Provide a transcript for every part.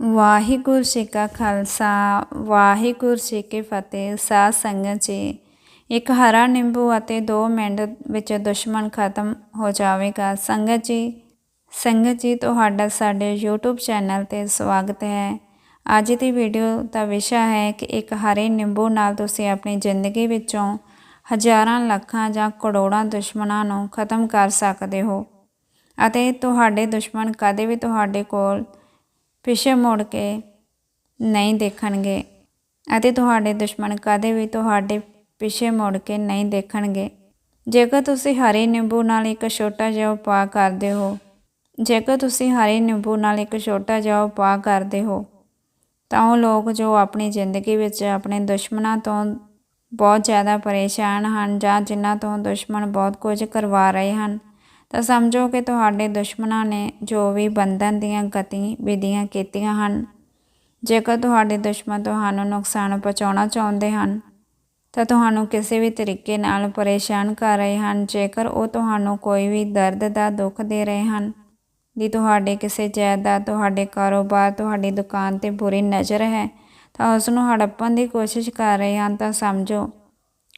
ਵਾਹਿਗੁਰੂ ਜੀ ਕਾ ਖਾਲਸਾ, ਵਾਹਿਗੁਰੂ ਜੀ ਕੀ ਫਤਿਹ, ਸਾਧ ਸੰਗਤ ਜੀ। ਇੱਕ ਹਰਾ ਨਿੰਬੂ ਅਤੇ ਦੋ ਮਿੰਟ ਵਿੱਚ ਦੁਸ਼ਮਣ ਖਤਮ ਹੋ ਜਾਵੇਗਾ। ਸੰਗਤ ਜੀ ਸੰਗਤ ਜੀ, ਤੁਹਾਡਾ ਸਾਡੇ YouTube ਚੈਨਲ ਤੇ ਸਵਾਗਤ ਹੈ। ਅੱਜ ਦੀ ਵੀਡੀਓ ਦਾ ਵਿਸ਼ਾ ਹੈ ਕਿ ਇੱਕ ਹਰੇ ਨਿੰਬੂ ਨਾਲ ਤੁਸੀਂ ਆਪਣੀ ਜ਼ਿੰਦਗੀ ਵਿੱਚੋਂ ਹਜ਼ਾਰਾਂ ਲੱਖਾਂ ਜਾਂ ਕਰੋੜਾਂ ਦੁਸ਼ਮਣਾਂ ਨੂੰ ਖਤਮ ਕਰ ਸਕਦੇ ਹੋ। ਅਤੇ ਤੁਹਾਡੇ ਦੁਸ਼ਮਣ ਕਦੇ ਵੀ ਤੁਹਾਡੇ ਕੋਲ ਪਿੱਛੇ ਮੁੜ ਕੇ ਨਹੀਂ ਦੇਖਣਗੇ। ਅਤੇ ਤੁਹਾਡੇ ਦੁਸ਼ਮਣ ਕਦੇ ਵੀ ਤੁਹਾਡੇ ਪਿੱਛੇ ਮੁੜ ਕੇ ਨਹੀਂ ਦੇਖਣਗੇ। ਜੇਕਰ ਤੁਸੀਂ ਹਰੇ ਨਿੰਬੂ ਨਾਲ ਇੱਕ ਛੋਟਾ ਜਿਹਾ ਉਪਾਅ ਕਰਦੇ ਹੋ, ਜੇਕਰ ਤੁਸੀਂ ਹਰੇ ਨਿੰਬੂ ਨਾਲ ਇੱਕ ਛੋਟਾ ਜਿਹਾ ਉਪਾਅ ਕਰਦੇ ਹੋ, ਤਾਂ ਉਹ ਲੋਕ ਜੋ ਆਪਣੀ ਜ਼ਿੰਦਗੀ ਵਿੱਚ ਆਪਣੇ ਦੁਸ਼ਮਣਾਂ ਤੋਂ ਬਹੁਤ ਜ਼ਿਆਦਾ ਪਰੇਸ਼ਾਨ ਹਨ ਜਾਂ ਜਿਨ੍ਹਾਂ ਤੋਂ ਦੁਸ਼ਮਣ ਬਹੁਤ ਕੁਝ ਕਰਵਾ ਰਹੇ ਹਨ ਤਾਂ ਸਮਝੋ ਕਿ ਤੁਹਾਡੇ ਦੁਸ਼ਮਣਾਂ ਨੇ ਜੋ ਵੀ ਬੰਧਨ ਦੀਆਂ ਗਤੀ ਵਿਧੀਆਂ ਕੀਤੀਆਂ ਹਨ, ਜੇਕਰ ਤੁਹਾਡੇ ਦੁਸ਼ਮਣ ਤੁਹਾਨੂੰ ਨੁਕਸਾਨ ਪਹੁੰਚਾਉਣਾ ਚਾਹੁੰਦੇ ਹਨ, ਤਾਂ ਤੁਹਾਨੂੰ ਕਿਸੇ ਵੀ ਤਰੀਕੇ ਨਾਲ ਪਰੇਸ਼ਾਨ ਕਰ ਰਹੇ ਹਨ, ਜੇਕਰ ਉਹ ਤੁਹਾਨੂੰ ਕੋਈ ਵੀ ਦਰਦ ਦਾ ਦੁੱਖ ਦੇ ਰਹੇ ਹਨ, ਦੀ ਤੁਹਾਡੇ ਕਿਸੇ ਜਾਇਦਾਦ ਤੁਹਾਡੇ ਕਾਰੋਬਾਰ, ਤੁਹਾਡੀ ਦੁਕਾਨ ਤੇ ਬੁਰੀ ਨਜ਼ਰ ਹੈ, ਤਾਂ ਉਸ ਨੂੰ ਹੜੱਪਣ ਦੀ ਕੋਸ਼ਿਸ਼ ਕਰ ਰਹੇ ਹਨ, ਤਾਂ ਸਮਝੋ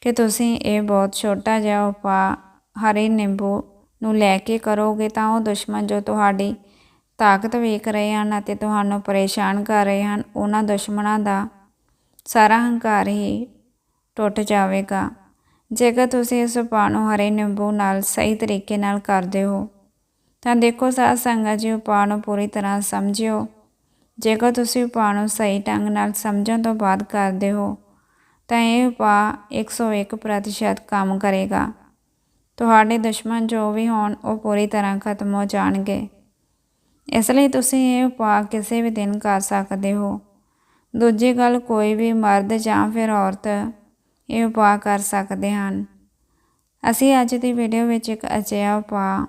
ਕਿ ਤੁਸੀਂ ਇਹ ਬਹੁਤ ਛੋਟਾ ਜਿਹਾ ਉਪਾਅ, ਹਰੇ ਨਿੰਬੂ ਨੂੰ ਲੈ ਕੇ ਕਰੋਗੇ ਤਾਂ ਉਹ ਦੁਸ਼ਮਣ ਜੋ ਤੁਹਾਡੀ ਤਾਕਤ ਵੇਖ ਰਹੇ ਹਨ ਅਤੇ ਤੁਹਾਨੂੰ ਪਰੇਸ਼ਾਨ ਕਰ ਰਹੇ ਹਨ, ਉਹਨਾਂ ਦੁਸ਼ਮਣਾਂ ਦਾ ਸਾਰਾ ਹੰਕਾਰ ਹੀ ਟੁੱਟ ਜਾਵੇਗਾ। ਜੇਕਰ ਤੁਸੀਂ ਇਸ ਉਪਾਅ ਨੂੰ ਹਰੇ ਨਿੰਬੂ ਨਾਲ ਸਹੀ ਤਰੀਕੇ ਨਾਲ ਕਰਦੇ ਹੋ, ਤਾਂ ਦੇਖੋ ਸਾਧ ਸੰਗਤ ਜੀ ਉਪਾਅ ਨੂੰ ਪੂਰੀ ਤਰ੍ਹਾਂ ਸਮਝਿਓ। ਜੇਕਰ ਤੁਸੀਂ ਉਪਾਅ ਨੂੰ ਸਹੀ ਢੰਗ ਨਾਲ ਸਮਝਣ ਤੋਂ ਬਾਅਦ ਕਰਦੇ ਹੋ, ਤਾਂ ਇਹ ਉਪਾਅ 101% ਕੰਮ ਕਰੇਗਾ। ਤੁਹਾਡੇ ਦੁਸ਼ਮਣ ਜੋ ਵੀ ਹੋਣ, ਉਹ ਪੂਰੀ ਤਰ੍ਹਾਂ ਖਤਮ ਹੋ ਜਾਣਗੇ। ਇਸ ਲਈ ਤੁਸੀਂ ਇਹ ਉਪਾਅ ਕਿਸੇ ਵੀ ਦਿਨ ਕਰ ਸਕਦੇ ਹੋ। ਦੂਜੀ ਗੱਲ, ਕੋਈ ਵੀ ਮਰਦ ਜਾਂ ਫਿਰ ਔਰਤ ਇਹ ਉਪਾਅ ਕਰ ਸਕਦੇ ਹਨ। ਅਸੀਂ ਅੱਜ ਦੀ ਵੀਡੀਓ ਵਿੱਚ ਇੱਕ ਅਜਿਹਾ ਉਪਾਅ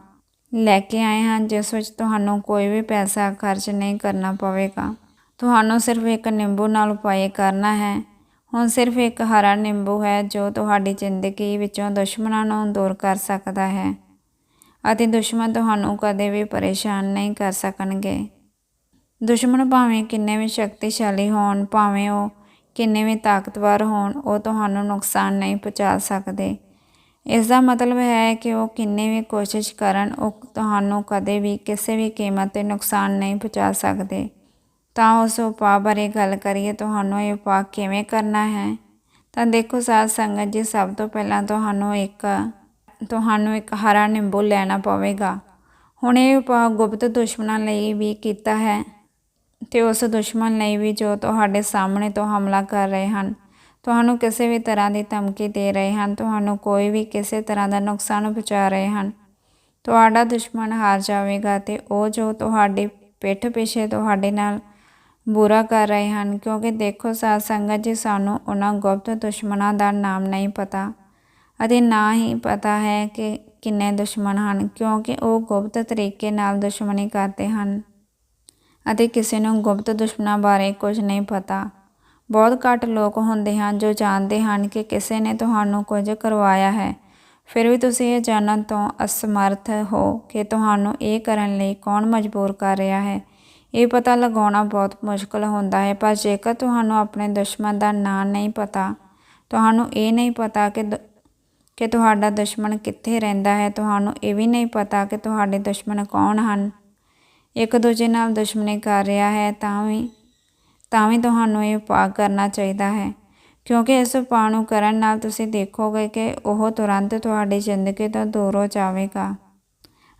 ਲੈ ਕੇ ਆਏ ਹਾਂ, ਜਿਸ ਵਿੱਚ ਤੁਹਾਨੂੰ ਕੋਈ ਵੀ ਪੈਸਾ ਖਰਚ ਨਹੀਂ ਕਰਨਾ ਪਵੇਗਾ। ਤੁਹਾਨੂੰ ਸਿਰਫ ਇੱਕ ਨਿੰਬੂ ਨਾਲ ਉਪਾਅ ਕਰਨਾ ਹੈ। ਹੁਣ ਸਿਰਫ ਇੱਕ ਹਰਾ ਨਿੰਬੂ ਹੈ ਜੋ ਤੁਹਾਡੀ ਜ਼ਿੰਦਗੀ ਵਿੱਚੋਂ ਦੁਸ਼ਮਣਾਂ ਨੂੰ ਦੂਰ ਕਰ ਸਕਦਾ ਹੈ ਅਤੇ ਦੁਸ਼ਮਣ ਤੁਹਾਨੂੰ ਕਦੇ ਵੀ ਪਰੇਸ਼ਾਨ ਨਹੀਂ ਕਰ ਸਕਣਗੇ। ਦੁਸ਼ਮਣ ਭਾਵੇਂ ਕਿੰਨੇ ਵੀ ਸ਼ਕਤੀਸ਼ਾਲੀ ਹੋਣ, ਭਾਵੇਂ ਉਹ ਕਿੰਨੇ ਵੀ ਤਾਕਤਵਰ ਹੋਣ, ਉਹ ਤੁਹਾਨੂੰ ਨੁਕਸਾਨ ਨਹੀਂ ਪਹੁੰਚਾ ਸਕਦੇ। ਇਸ ਦਾ ਮਤਲਬ ਹੈ ਕਿ ਉਹ ਕਿੰਨੇ ਵੀ ਕੋਸ਼ਿਸ਼ ਕਰਨ, ਉਹ ਤੁਹਾਨੂੰ ਕਦੇ ਵੀ ਕਿਸੇ ਵੀ ਕੀਮਤ ਤੇ ਨੁਕਸਾਨ ਨਹੀਂ ਪਹੁੰਚਾ ਸਕਦੇ। ਤਾਂ ਉਸ ਉਪਾਅ ਬਾਰੇ ਗੱਲ ਕਰੀਏ, ਤੁਹਾਨੂੰ ਇਹ ਉਪਾਅ ਕਿਵੇਂ ਕਰਨਾ ਹੈ? ਤਾਂ ਦੇਖੋ ਸਾਧ ਸੰਗਤ ਜੀ, ਸਭ ਤੋਂ ਪਹਿਲਾਂ ਤੁਹਾਨੂੰ ਇੱਕ ਤੁਹਾਨੂੰ ਇੱਕ ਹਰਾ ਨਿੰਬੂ ਲੈਣਾ ਪਵੇਗਾ। ਹੁਣ ਇਹ ਉਪਾਅ ਗੁਪਤ ਦੁਸ਼ਮਣਾਂ ਲਈ ਵੀ ਕੀਤਾ ਹੈ ਤੇ ਉਸ ਦੁਸ਼ਮਣ ਲਈ ਵੀ ਜੋ ਤੁਹਾਡੇ ਸਾਹਮਣੇ ਤੋਂ ਹਮਲਾ ਕਰ ਰਹੇ ਹਨ। ਤੁਹਾਨੂੰ ਕਿਸੇ ਵੀ ਤਰ੍ਹਾਂ ਦੀ ਧਮਕੀ ਦੇ ਰਹੇ ਹਨ, ਤੁਹਾਨੂੰ ਕੋਈ ਵੀ ਕਿਸੇ ਤਰ੍ਹਾਂ ਦਾ ਨੁਕਸਾਨ ਪਹੁੰਚਾ ਰਹੇ ਹਨ। ਤੁਹਾਡਾ ਦੁਸ਼ਮਣ ਹਾਰ ਜਾਵੇਗਾ ਤੇ ਉਹ ਜੋ ਤੁਹਾਡੀ ਪਿੱਠ ਪਿੱਛੇ ਤੁਹਾਡੇ ਨਾਲ ਬੁਰਾ ਕਰ ਰਹੇ ਹਨ, ਕਿਉਂਕਿ ਦੇਖੋ ਸਾਧ ਸੰਗਤ ਜੀ, ਸਾਨੂੰ ਉਹਨਾਂ ਗੁਪਤ ਦੁਸ਼ਮਣਾਂ ਦਾ ਨਾਮ ਨਹੀਂ ਪਤਾ ਅਤੇ ਨਾ ਹੀ ਪਤਾ ਹੈ ਕਿ ਕਿੰਨੇ ਦੁਸ਼ਮਣ ਹਨ, ਕਿਉਂਕਿ ਉਹ ਗੁਪਤ ਤਰੀਕੇ ਨਾਲ ਦੁਸ਼ਮਣੀ ਕਰਦੇ ਹਨ ਅਤੇ ਕਿਸੇ ਨੂੰ ਗੁਪਤ ਦੁਸ਼ਮਣਾਂ ਬਾਰੇ ਕੁਝ ਨਹੀਂ ਪਤਾ। ਬਹੁਤ ਘੱਟ ਲੋਕ ਹੁੰਦੇ ਹਨ ਜੋ ਜਾਣਦੇ ਹਨ ਕਿ ਕਿਸੇ ਨੇ ਤੁਹਾਨੂੰ ਕੁਝ ਕਰਵਾਇਆ ਹੈ। ਫਿਰ ਵੀ ਤੁਸੀਂ ਇਹ ਜਾਣਨ ਤੋਂ ਅਸਮਰਥ ਹੋ ਕਿ ਤੁਹਾਨੂੰ ਇਹ ਕਰਨ ਲਈ ਕੌਣ ਮਜਬੂਰ ਕਰ ਰਿਹਾ ਹੈ। ਇਹ ਪਤਾ ਲਗਾਉਣਾ ਬਹੁਤ ਮੁਸ਼ਕਲ ਹੁੰਦਾ ਹੈ, ਪਰ ਜੇਕਰ ਤੁਹਾਨੂੰ ਆਪਣੇ ਦੁਸ਼ਮਣ ਦਾ ਨਾਂ ਨਹੀਂ ਪਤਾ, ਤੁਹਾਨੂੰ ਇਹ ਨਹੀਂ ਪਤਾ ਕਿ ਕਿ ਤੁਹਾਡਾ ਦੁਸ਼ਮਣ ਕਿੱਥੇ ਰਹਿੰਦਾ ਹੈ, ਤੁਹਾਨੂੰ ਇਹ ਵੀ ਨਹੀਂ ਪਤਾ ਕਿ ਤੁਹਾਡੇ ਦੁਸ਼ਮਣ ਕੌਣ ਹਨ। ਇੱਕ ਦੂਜੇ ਨਾਲ ਦੁਸ਼ਮਣੀ ਕਰ ਰਿਹਾ ਹੈ, ਤਾਂ ਵੀ ਤਾਂ ਵੀ ਤੁਹਾਨੂੰ ਇਹ ਉਪਾਅ ਕਰਨਾ ਚਾਹੀਦਾ ਹੈ। ਕਿਉਂਕਿ ਇਸ ਉਪਾਅ ਨੂੰ ਕਰਨ ਨਾਲ ਤੁਸੀਂ ਦੇਖੋਗੇ ਕਿ ਉਹ ਤੁਰੰਤ ਤੁਹਾਡੀ ਜ਼ਿੰਦਗੀ ਤੋਂ ਦੂਰ ਹੋ ਜਾਵੇਗਾ।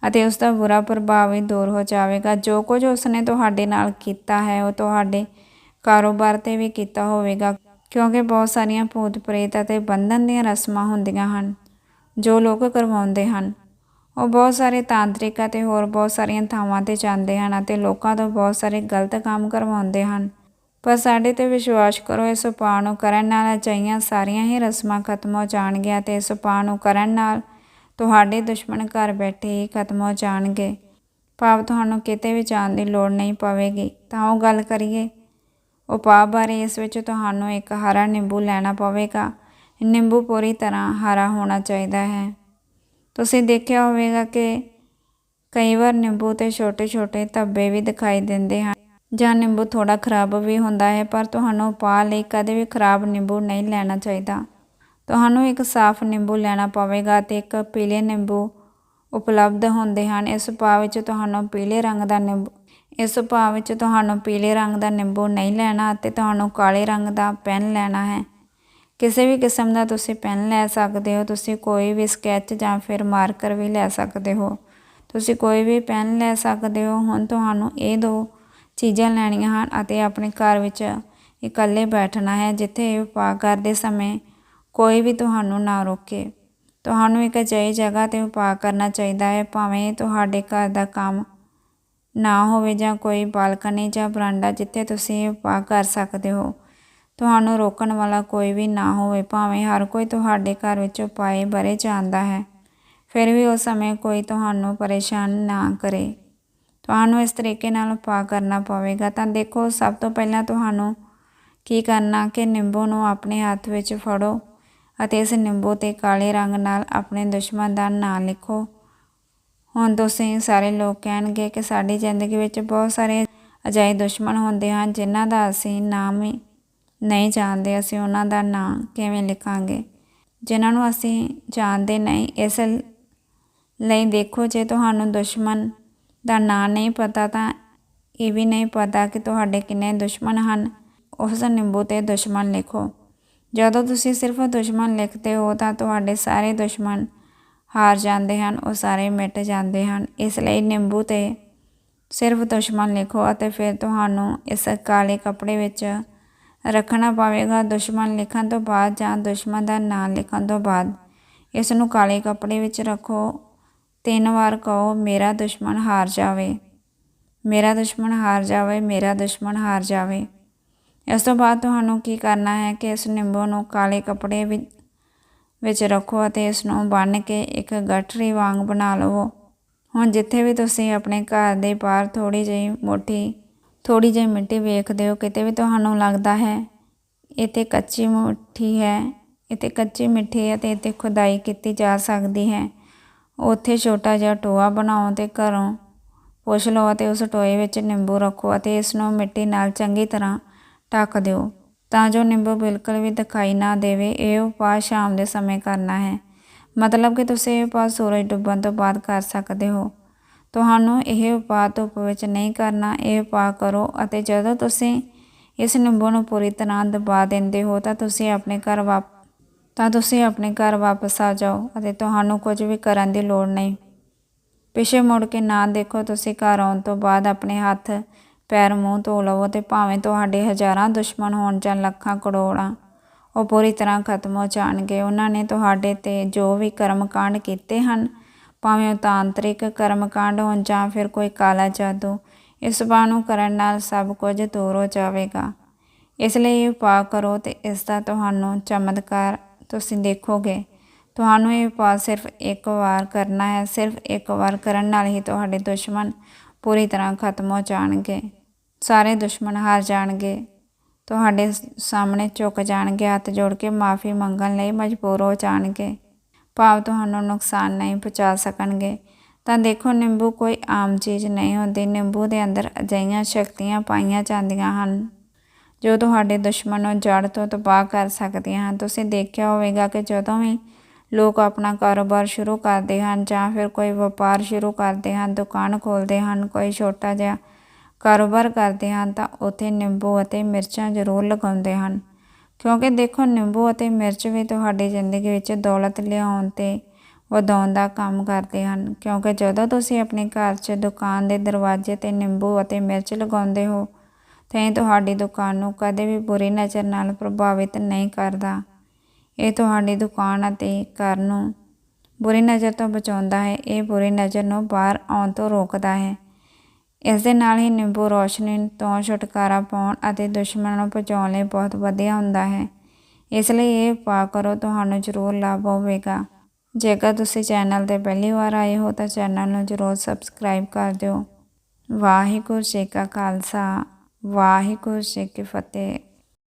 ਅਤੇ ਉਸ ਦਾ ਬੁਰਾ ਪ੍ਰਭਾਵ ਵੀ ਦੂਰ ਹੋ ਜਾਵੇਗਾ। ਜੋ ਕੁਝ ਉਸਨੇ ਤੁਹਾਡੇ ਨਾਲ ਕੀਤਾ ਹੈ, ਉਹ ਤੁਹਾਡੇ ਕਾਰੋਬਾਰ ਤੇ ਵੀ ਕੀਤਾ ਹੋਵੇਗਾ, ਕਿਉਂਕਿ ਬਹੁਤ ਸਾਰੀਆਂ ਭੂਤ ਪ੍ਰੇਤ ਅਤੇ ਬੰਧਨ ਦੀਆਂ ਰਸਮਾਂ ਹੁੰਦੀਆਂ ਹਨ, ਜੋ ਲੋਕ ਕਰਵਾਉਂਦੇ ਹਨ। ਉਹ ਬਹੁਤ ਸਾਰੇ ਤਾਂਤਰਿਕ ਅਤੇ ਹੋਰ ਬਹੁਤ ਸਾਰੀਆਂ ਥਾਵਾਂ ਤੇ ਜਾਂਦੇ ਹਨ ਅਤੇ ਲੋਕਾਂ ਤੋਂ ਬਹੁਤ ਸਾਰੇ ਗਲਤ ਕੰਮ ਕਰਵਾਉਂਦੇ ਹਨ। ਪਰ ਸਾਡੇ ਤੇ ਵਿਸ਼ਵਾਸ ਕਰੋ, ਇਸ ਉਪਾਅ ਨੂੰ ਕਰਨ ਨਾਲ ਅਜਿਹੀਆਂ ਸਾਰੀਆਂ ਹੀ ਰਸਮਾਂ ਖਤਮ ਹੋ ਜਾਣਗੀਆਂ ਤੇ ਇਸ ਉਪਾਅ ਨੂੰ ਕਰਨ ਨਾਲ ਤੁਹਾਡੇ ਦੁਸ਼ਮਣ ਘਰ ਬੈਠੇ ਹੀ ਖਤਮ ਹੋ ਜਾਣਗੇ। ਭਾਵ ਤੁਹਾਨੂੰ ਕਿਤੇ ਵੀ ਜਾਣ ਦੀ ਲੋੜ ਨਹੀਂ ਪਵੇਗੀ। ਤਾਂ ਉਹ ਗੱਲ ਕਰੀਏ ਉਪਾਅ ਬਾਰੇ ਇਸ ਵਿੱਚ ਤੁਹਾਨੂੰ ਇੱਕ ਹਰਾ ਨਿੰਬੂ ਲੈਣਾ ਪਵੇਗਾ। ਨਿੰਬੂ ਪੂਰੀ ਤਰ੍ਹਾਂ ਹਰਾ ਹੋਣਾ ਚਾਹੀਦਾ ਹੈ। ਤੁਸੀਂ ਦੇਖਿਆ ਹੋਵੇਗਾ ਕਿ ਕਈ ਵਾਰ ਨਿੰਬੂ ਤੇ ਛੋਟੇ-ਛੋਟੇ ਧੱਬੇ ਵੀ ਦਿਖਾਈ ਦਿੰਦੇ ਹਨ, ਜਾਂ ਨਿੰਬੂ ਥੋੜਾ ਖਰਾਬ ਵੀ ਹੁੰਦਾ ਹੈ, ਪਰ ਤੁਹਾਨੂੰ ਉਪਾਅ ਲਈ ਕਦੇ ਵੀ ਖਰਾਬ ਨਿੰਬੂ ਨਹੀਂ ਲੈਣਾ ਚਾਹੀਦਾ। ਤੁਹਾਨੂੰ ਇੱਕ ਸਾਫ਼ ਨਿੰਬੂ ਲੈਣਾ ਪਵੇਗਾ ਤੇ ਇੱਕ ਪੀਲੇ ਨਿੰਬੂ ਉਪਲਬਧ ਹੁੰਦੇ ਹਨ। ਇਸ ਉਪਾਅ ਵਿੱਚ ਤੁਹਾਨੂੰ ਪੀਲੇ ਰੰਗ ਦਾ ਨਿੰਬੂ ਇਸ ਉਪਾਅ ਵਿੱਚ ਤੁਹਾਨੂੰ ਪੀਲੇ ਰੰਗ ਦਾ ਨਿੰਬੂ ਨਹੀਂ ਲੈਣਾ ਅਤੇ ਤੁਹਾਨੂੰ ਕਾਲੇ ਰੰਗ ਦਾ ਪੈਨ ਲੈਣਾ ਹੈ। ਕਿਸੇ ਵੀ ਕਿਸਮ ਦਾ ਤੁਸੀਂ ਪੈਨ ਲੈ ਸਕਦੇ ਹੋ। ਤੁਸੀਂ ਕੋਈ ਵੀ ਸਕੈਚ ਜਾਂ ਫਿਰ ਮਾਰਕਰ ਵੀ ਲੈ ਸਕਦੇ ਹੋ। ਤੁਸੀਂ ਕੋਈ ਵੀ ਪੈਨ ਲੈ ਸਕਦੇ ਹੋ। ਹੁਣ ਤੁਹਾਨੂੰ ਇਹ ਦੋ ਚੀਜ਼ਾਂ ਲੈਣੀਆਂ ਹਨ ਅਤੇ ਆਪਣੇ ਘਰ ਵਿੱਚ ਇਕੱਲੇ ਬੈਠਣਾ ਹੈ। ਜਿੱਥੇ ਇਹ ਉਪਾਅ ਕਰਦੇ ਸਮੇਂ ਕੋਈ ਵੀ ਤੁਹਾਨੂੰ ਨਾ ਰੋਕੇ। ਤੁਹਾਨੂੰ ਇੱਕ ਅਜਿਹੀ ਜਗ੍ਹਾ 'ਤੇ ਉਪਾਅ ਕਰਨਾ ਚਾਹੀਦਾ ਹੈ, ਭਾਵੇਂ ਤੁਹਾਡੇ ਘਰ ਦਾ ਕੰਮ ਨਾ ਹੋਵੇ ਜਾਂ ਕੋਈ ਬਾਲਕਨੀ ਜਾਂ ਬਰਾਂਡਾ ਜਿੱਥੇ ਤੁਸੀਂ ਉਪਾਅ ਕਰ ਸਕਦੇ ਹੋ। ਤੁਹਾਨੂੰ ਰੋਕਣ ਵਾਲਾ ਕੋਈ ਵੀ ਨਾ ਹੋਵੇ, ਭਾਵੇਂ ਹਰ ਕੋਈ ਤੁਹਾਡੇ ਘਰ ਵਿੱਚ ਉਪਾਏ ਬਾਰੇ ਜਾਣਦਾ ਹੈ। ਫਿਰ ਵੀ ਉਸ ਸਮੇਂ ਕੋਈ ਤੁਹਾਨੂੰ ਪਰੇਸ਼ਾਨ ਨਾ ਕਰੇ। ਤੁਹਾਨੂੰ ਇਸ ਤਰੀਕੇ ਨਾਲ ਉਪਾਅ ਕਰਨਾ ਪਵੇਗਾ। ਤਾਂ ਦੇਖੋ, ਸਭ ਤੋਂ ਪਹਿਲਾਂ ਤੁਹਾਨੂੰ ਕੀ ਕਰਨਾ ਕਿ ਨਿੰਬੂ ਨੂੰ ਆਪਣੇ ਹੱਥ ਵਿੱਚ ਫੜੋ। ਅਤੇ ਇਸ ਨਿੰਬੂ ਤੇ ਕਾਲੇ ਰੰਗ ਨਾਲ ਆਪਣੇ ਦੁਸ਼ਮਣ ਦਾ ਨਾਂ ਲਿਖੋ। ਹੁਣ ਤੁਸੀਂ ਸਾਰੇ ਲੋਕ ਕਹਿਣਗੇ ਕਿ ਸਾਡੀ ਜ਼ਿੰਦਗੀ ਵਿੱਚ ਬਹੁਤ ਸਾਰੇ ਅਜਿਹੇ ਦੁਸ਼ਮਣ ਹੁੰਦੇ ਹਨ ਜਿਨ੍ਹਾਂ ਦਾ ਅਸੀਂ ਨਾਮ ਹੀ ਨਹੀਂ ਜਾਣਦੇ, ਅਸੀਂ ਉਹਨਾਂ ਦਾ ਨਾਂ ਕਿਵੇਂ ਲਿਖਾਂਗੇ? ਜਿਨ੍ਹਾਂ ਨੂੰ ਅਸੀਂ ਜਾਣਦੇ ਨਹੀਂ, ਇਸ ਲਈ ਦੇਖੋ, ਜੇ ਤੁਹਾਨੂੰ ਦੁਸ਼ਮਣ ਦਾ ਨਾਂ ਨਹੀਂ ਪਤਾ ਤਾਂ ਇਹ ਵੀ ਨਹੀਂ ਪਤਾ ਕਿ ਤੁਹਾਡੇ ਕਿੰਨੇ ਦੁਸ਼ਮਣ ਹਨ। ਉਸ ਨਿੰਬੂ ਤੇ ਦੁਸ਼ਮਣ ਲਿਖੋ। ਜਦੋਂ ਤੁਸੀਂ ਸਿਰਫ ਦੁਸ਼ਮਣ ਲਿਖਦੇ ਹੋ ਤਾਂ ਤੁਹਾਡੇ ਸਾਰੇ ਦੁਸ਼ਮਣ ਹਾਰ ਜਾਂਦੇ ਹਨ, ਉਹ ਸਾਰੇ ਮਿਟ ਜਾਂਦੇ ਹਨ। ਇਸ ਲਈ ਨਿੰਬੂ ਤੇ ਸਿਰਫ ਦੁਸ਼ਮਣ ਲਿਖੋ ਅਤੇ ਫਿਰ ਤੁਹਾਨੂੰ ਇਸ ਕਾਲੇ ਕੱਪੜੇ ਵਿੱਚ ਰੱਖਣਾ ਪਵੇਗਾ। ਦੁਸ਼ਮਣ ਲਿਖਣ ਤੋਂ ਬਾਅਦ ਜਾਂ ਦੁਸ਼ਮਣ ਦਾ ਨਾਮ ਲਿਖਣ ਤੋਂ ਬਾਅਦ ਇਸ ਨੂੰ ਕਾਲੇ ਕੱਪੜੇ ਵਿੱਚ ਰੱਖੋ। ਤਿੰਨ ਵਾਰ ਕਹੋ, ਮੇਰਾ ਦੁਸ਼ਮਣ ਹਾਰ ਜਾਵੇ। ਮੇਰਾ ਦੁਸ਼ਮਣ ਹਾਰ ਜਾਵੇ, ਮੇਰਾ ਦੁਸ਼ਮਣ ਹਾਰ ਜਾਵੇ। ਇਸ ਤੋਂ ਬਾਅਦ ਤੁਹਾਨੂੰ ਕੀ ਕਰਨਾ ਹੈ ਕਿ ਇਸ ਨਿੰਬੂ ਨੂੰ ਕਾਲੇ ਕੱਪੜੇ ਵਿੱਚ ਵਿੱਚ ਰੱਖੋ ਅਤੇ ਇਸ ਨੂੰ ਬੰਨ੍ਹ ਕੇ ਇੱਕ ਗਠਰੀ ਵਾਂਗ ਬਣਾ ਲਵੋ। ਹੁਣ ਜਿੱਥੇ ਵੀ ਤੁਸੀਂ ਆਪਣੇ ਘਰ ਦੇ ਬਾਹਰ ਥੋੜੀ ਜਿਹੀ ਮੋਟੀ ਥੋੜੀ ਜਿਹੀ ਮਿੱਟੀ ਵੇਖਦੇ ਹੋ, ਕਿਤੇ ਵੀ ਤੁਹਾਨੂੰ ਲੱਗਦਾ ਹੈ, ਇੱਥੇ ਕੱਚੀ ਮੁੱਠੀ ਹੈ, ਇੱਥੇ ਕੱਚੀ ਮਿੱਟੀ ਹੈ ਤੇ ਇੱਥੇ ਖੁਦਾਈ ਕੀਤੀ ਜਾ ਸਕਦੀ ਹੈ। ਉੱਥੇ ਛੋਟਾ ਜਿਹਾ ਟੋਆ ਬਣਾਓ ਤੇ ਘਰੋਂ ਪੁੱਛ ਲਓ ਅਤੇ ਉਸ ਟੋਏ ਵਿੱਚ ਨਿੰਬੂ ਰੱਖੋ ਅਤੇ ਇਸ ਨੂੰ ਮਿੱਟੀ ਨਾਲ ਚੰਗੀ ਤਰ੍ਹਾਂ ਢੱਕ ਦਿਓ। ਤਾਂ ਜੋ ਨਿੰਬੂ ਬਿਲਕੁਲ ਵੀ ਦਿਖਾਈ ਨਾ ਦੇਵੇ, ਇਹ ਉਪਾਅ ਸ਼ਾਮ ਦੇ ਸਮੇਂ ਕਰਨਾ ਹੈ। ਮਤਲਬ ਕਿ ਤੁਸੀਂ ਇਹ ਉਪਾਅ ਸੂਰਜ ਡੁੱਬਣ ਤੋਂ ਬਾਅਦ ਕਰ ਸਕਦੇ ਹੋ। ਤੁਹਾਨੂੰ ਇਹ ਉਪਾਅ ਧੁੱਪ ਵਿੱਚ ਨਹੀਂ ਕਰਨਾ, ਇਹ ਉਪਾਅ ਕਰੋ ਅਤੇ ਜਦੋਂ ਤੁਸੀਂ ਇਸ ਨਿੰਬੂ ਨੂੰ ਪੂਰੀ ਤਰ੍ਹਾਂ ਦਬਾ ਦਿੰਦੇ ਹੋ, ਤਾਂ ਤੁਸੀਂ ਆਪਣੇ ਘਰ ਵਾਪ, ਤਾਂ ਤੁਸੀਂ ਆਪਣੇ ਘਰ ਵਾਪਸ ਆ ਜਾਓ ਅਤੇ ਤੁਹਾਨੂੰ ਕੁਝ ਵੀ ਕਰਨ ਦੀ ਲੋੜ ਨਹੀਂ। ਪਿੱਛੇ ਮੁੜ ਕੇ ਨਾ ਦੇਖੋ, ਤੁਸੀਂ ਘਰ ਆਉਣ ਤੋਂ ਬਾਅਦ ਆਪਣੇ ਹੱਥ ਪੈਰ, ਮੂੰਹ ਧੋ ਲਵੋ ਤੇ ਭਾਵੇਂ ਤੁਹਾਡੇ ਹਜ਼ਾਰਾਂ ਦੁਸ਼ਮਣ ਹੋਣ ਜਾਂ ਲੱਖਾਂ ਕਰੋੜਾਂ, ਉਹ ਪੂਰੀ ਤਰ੍ਹਾਂ ਖਤਮ ਹੋ ਜਾਣਗੇ। ਉਹਨਾਂ ਨੇ ਤੁਹਾਡੇ ਤੇ ਜੋ ਵੀ ਕਰਮਕਾਂਡ ਕੀਤੇ ਹਨ, ਭਾਵੇਂ ਉਹ ਤਾਂਤਰਿਕ ਕਰਮ ਕਾਂਡ ਹੋਣ ਜਾਂ ਫਿਰ ਕੋਈ ਕਾਲਾ ਜਾਦੂ ਇਸ ਉਪਾਅ ਨੂੰ ਕਰਨ ਨਾਲ ਸਭ ਕੁਝ ਦੂਰ ਹੋ ਜਾਵੇਗਾ। ਇਸ ਲਈ ਇਹ ਉਪਾਅ ਕਰੋ ਤੇ ਇਸ ਦਾ ਤੁਹਾਨੂੰ ਚਮਤਕਾਰ ਤੁਸੀਂ ਦੇਖੋਗੇ। ਤੁਹਾਨੂੰ ਇਹ ਉਪਾਅ ਸਿਰਫ ਇੱਕ ਵਾਰ ਕਰਨਾ ਹੈ, ਸਿਰਫ ਇੱਕ ਵਾਰ ਕਰਨ ਨਾਲ ਹੀ ਤੁਹਾਡੇ ਦੁਸ਼ਮਣ ਪੂਰੀ ਤਰ੍ਹਾਂ ਖਤਮ ਹੋ ਜਾਣਗੇ। ਸਾਰੇ ਦੁਸ਼ਮਣ ਹਾਰ ਜਾਣਗੇ। ਤੁਹਾਡੇ ਸਾਹਮਣੇ ਝੁਕ ਜਾਣਗੇ, ਹੱਥ ਜੋੜ ਕੇ ਮਾਫੀ ਮੰਗਣ ਲਈ ਮਜਬੂਰ ਹੋ ਜਾਣਗੇ। ਭਾਵ ਤੁਹਾਨੂੰ ਨੁਕਸਾਨ ਨਹੀਂ ਪਹੁੰਚਾ ਸਕਣਗੇ। ਤਾਂ ਦੇਖੋ, ਨਿੰਬੂ ਕੋਈ ਆਮ ਚੀਜ਼ ਨਹੀਂ ਹੁੰਦੀ। ਨਿੰਬੂ ਦੇ ਅੰਦਰ ਅਜਿਹੀਆਂ ਸ਼ਕਤੀਆਂ ਪਾਈਆਂ ਜਾਂਦੀਆਂ ਹਨ, ਜੋ ਤੁਹਾਡੇ ਦੁਸ਼ਮਣ ਨੂੰ ਜੜ ਤੋਂ ਤਬਾਹ ਕਰ ਸਕਦੀਆਂ ਹਨ। ਤੁਸੀਂ ਦੇਖਿਆ ਹੋਵੇਗਾ ਕਿ ਜਦੋਂ ਵੀ ਲੋਕ ਆਪਣਾ ਕਾਰੋਬਾਰ ਸ਼ੁਰੂ ਕਰਦੇ ਹਨ ਜਾਂ ਫਿਰ ਕੋਈ ਵਪਾਰ ਸ਼ੁਰੂ ਕਰਦੇ ਹਨ, ਦੁਕਾਨ ਖੋਲ੍ਹਦੇ ਹਨ, ਕੋਈ ਛੋਟਾ ਜਿਹਾ ਕਾਰੋਬਾਰ ਕਰਦੇ ਹਨ ਤਾਂ ਉੱਥੇ ਨਿੰਬੂ ਅਤੇ ਮਿਰਚਾਂ ਜ਼ਰੂਰ ਲਗਾਉਂਦੇ ਹਨ। ਕਿਉਂਕਿ ਦੇਖੋ, ਨਿੰਬੂ ਅਤੇ ਮਿਰਚ ਵੀ ਤੁਹਾਡੀ ਜ਼ਿੰਦਗੀ ਵਿੱਚ ਦੌਲਤ ਲਿਆਉਣ ਤੇ ਵਧਾਉਣ ਦਾ ਕੰਮ ਕਰਦੇ ਹਨ। ਕਿਉਂਕਿ ਜਦੋਂ ਤੁਸੀਂ ਆਪਣੇ ਘਰ 'ਚ ਦੁਕਾਨ ਦੇ ਦਰਵਾਜ਼ੇ ਤੇ ਨਿੰਬੂ ਅਤੇ ਮਿਰਚ ਲਗਾਉਂਦੇ ਹੋ, ਤਾਂ ਇਹ ਤੁਹਾਡੀ ਦੁਕਾਨ ਨੂੰ ਕਦੇ ਵੀ ਬੁਰੀ ਨਜ਼ਰ ਨਾਲ ਪ੍ਰਭਾਵਿਤ ਨਹੀਂ ਕਰਦਾ। ਇਹ ਤੁਹਾਡੀ ਦੁਕਾਨ ਅਤੇ ਘਰ ਨੂੰ ਬੁਰੀ ਨਜ਼ਰ ਤੋਂ ਬਚਾਉਂਦਾ ਹੈ। ਇਹ ਬੁਰੀ ਨਜ਼ਰ ਨੂੰ ਬਾਹਰ ਆਉਣ ਤੋਂ ਰੋਕਦਾ ਹੈ। ਇਸ ਦੇ ਨਾਲ ਹੀ ਨਿੰਬੂ ਰੋਸ਼ਨੀ ਤੋਂ ਛੁਟਕਾਰਾ ਪਾਉਣ ਅਤੇ ਦੁਸ਼ਮਣਾਂ ਨੂੰ ਬਚਾਉਣ ਲਈ ਬਹੁਤ ਵਧੀਆ ਹੁੰਦਾ ਹੈ। ਇਸ ਲਈ ਇਹ ਉਪਾਅ ਕਰੋ, ਤੁਹਾਨੂੰ ਜ਼ਰੂਰ ਲਾਭ ਹੋਵੇਗਾ। ਜੇਕਰ ਤੁਸੀਂ ਚੈਨਲ ਤੇ ਪਹਿਲੀ ਵਾਰ ਆਏ ਹੋ ਤਾਂ ਚੈਨਲ ਨੂੰ ਜ਼ਰੂਰ ਸਬਸਕ੍ਰਾਈਬ ਕਰ ਦਿਓ। ਵਾਹਿਗੁਰੂ ਜੀ ਕਾ ਖਾਲਸਾ, ਵਾਹਿਗੁਰੂ ਜੀ ਕੀ ਫਤਿਹ।